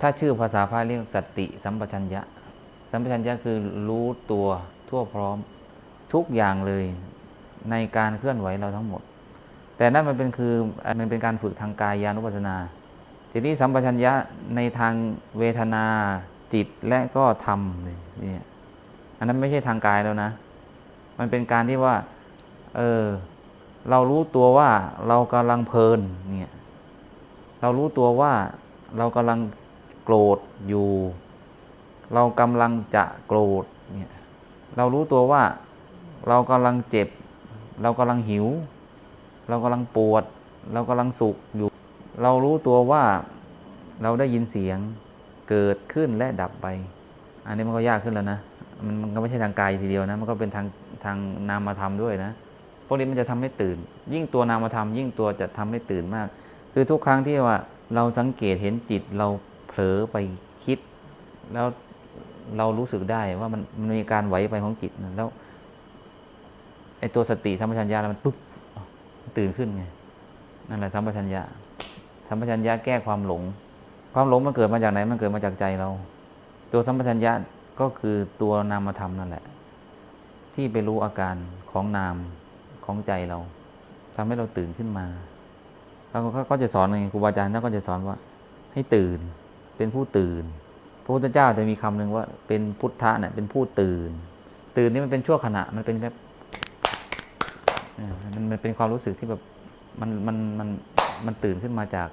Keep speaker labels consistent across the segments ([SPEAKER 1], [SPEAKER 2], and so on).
[SPEAKER 1] ถ้าชื่อภาษาพระเรียกสติสัมปชัญญะ สัมปชัญญะคือรู้ตัวทั่วพร้อมทุกอย่างเลยในการเคลื่อนไหวเราทั้งหมด แต่นั่นมันเป็นคือมันเป็นการฝึกทางกายานุปัสสนา ทีนี้สัมปชัญญะในทางเวทนาจิตและก็ธรรมเนี่ยอันนั้นไม่ใช่ทางกายแล้วนะ มันเป็นการที่ว่า เออ เรารู้ตัวว่าเรากำลังเพลินเนี่ย เรารู้ตัวว่าเรากำลัง โกรธอยู่ เรากำลังจะโกรธเนี่ยเรารู้ตัวว่าเรากำลังเจ็บ เรากำลังหิว เรากำลังปวด เรากำลังสุขอยู่ เรารู้ตัวว่าเราได้ยินเสียงเกิดขึ้นและดับไป อันนี้มันก็ยากขึ้นแล้วนะมันก็ไม่ใช่ทางกายทีเดียวนะ มันก็เป็นทางทางนามธรรมด้วยนะ พวกนี้มันจะทำให้ตื่น ยิ่งตัวนามธรรมยิ่งตัวจะทำให้ตื่นมาก คือทุกครั้งที่ว่าเราสังเกตเห็นจิตเรา ลอไปคิด แล้วเรารู้สึกได้ว่ามันมันมีการไหวไปของจิตนะแล้วไอ้ตัวสติสัมปชัญญะมันปุ๊บตื่นขึ้นไงนั่นแหละสัมปชัญญะสัมปชัญญะแก้ความหลง ความหลงมันเกิดมาจากไหน มันเกิดมาจากใจเรา ตัวสัมปชัญญะก็คือตัวนามธรรมนั่นแหละ ที่ไปรู้อาการของนามของใจเราทำให้เราตื่นขึ้นมาเขาก็ก็จะสอนไงครูบาอาจารย์ท่านก็จะสอนว่า ให้ตื่น เป็นผู้ตื่น พระพุทธเจ้าจะมีคำหนึ่งว่าเป็นพุทธะเนี่ยเป็นผู้ตื่น ตื่นนี่มันเป็นชั่วขณะมันเป็นแบบมันมันเป็นความรู้สึกที่แบบมันมันมันมันตื่นขึ้นมาจาก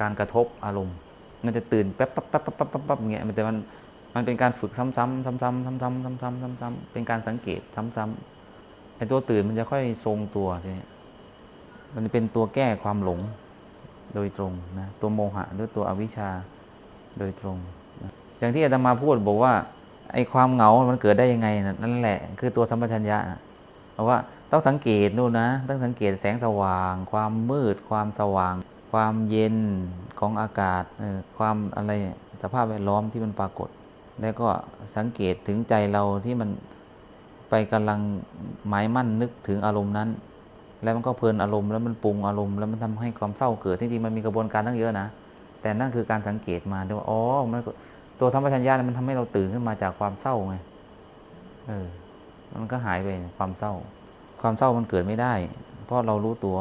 [SPEAKER 1] การกระทบอารมณ์ มันจะตื่นแป๊บปั๊บปั๊บปั๊บปั๊บปั๊บปั๊บอย่างเงี้ยมันแต่มันมันเป็นการฝึกซ้ำๆซ้ำๆซ้ำๆซ้ำๆซ้ำๆซ้ำๆซ้ำเป็นการสังเกตซ้ำๆไอ้ตัวตื่นมันจะค่อยทรงตัวทีนี้มันเป็นตัวแก้ความหลงโดยตรงนะตัวโมหะหรือตัวอวิชชา โดยตรง อย่างที่อาตมาพูดบอกว่าไอ้ความเหงา มันเกิดได้ยังไงนั่นแหละ คือตัวธรรมชัญญะเพราะว่าต้องสังเกตนู่นนะ ต้องสังเกตแสงสว่าง ความมืด ความสว่าง ความเย็นของอากาศ ความอะไรสภาพแวดล้อมที่มันปรากฏ แล้วก็สังเกตถึงใจเราที่มันไปกำลังหมายมั่นนึกถึงอารมณ์นั้น แล้วมันก็เพลินอารมณ์แล้วมันปรุงอารมณ์แล้วมันทำให้ความเศร้าเกิดที่จริงๆมันมีกระบวนการตั้งเยอะนะ แต่นั่นคือการสังเกตมาด้วยว่าอ๋อมันตัวสัมปชัญญะมันทำให้เราตื่นขึ้นมาจากความเศร้าไงเออมันก็หายไปความเศร้า ความเศร้ามันเกิดไม่ได้ เพราะเรารู้ตัว